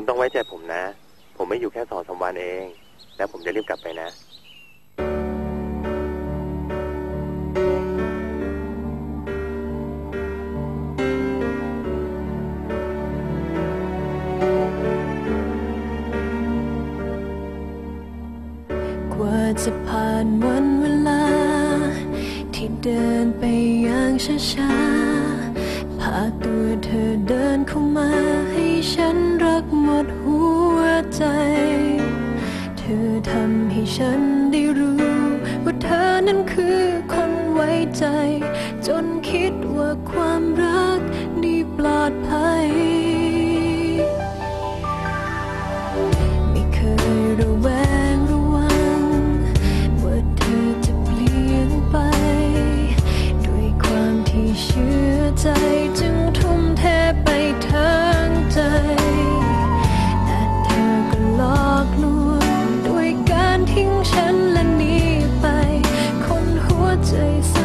คุณต้องไว้ใจผมนะ ผมไม่อยู่แค่สองสามวันเอง แล้วผมจะรีบกลับไปนะ กว่าจะผ่านวันเวลา ที่เดินไปอย่างช้า กหมดหัวใจ เธอทำให้ฉันได้รู้ ว่าเธอนั้นคือคนไว้ใจ จนคิดว่าความรักนี่ปลอดภัย ไม่เคยรู้ว่า หั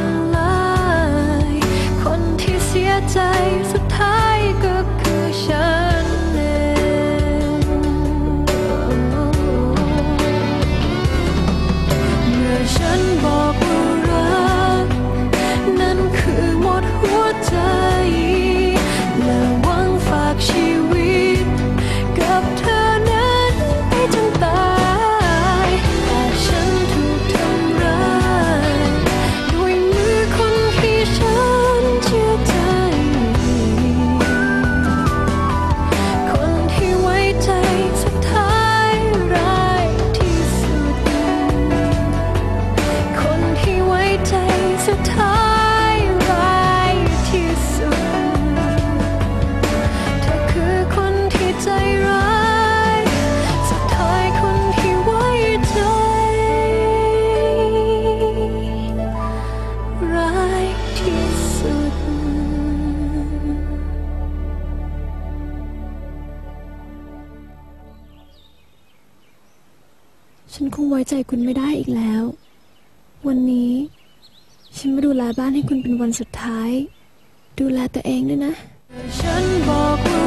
ฉันคงไว้ใจคุณไม่ได้อีกแล้ว วันนี้ ฉันมาดูแลบ้านให้คุณเป็นวันสุดท้าย ดูแลตัวเองด้วยนะ ฉันบอกว่า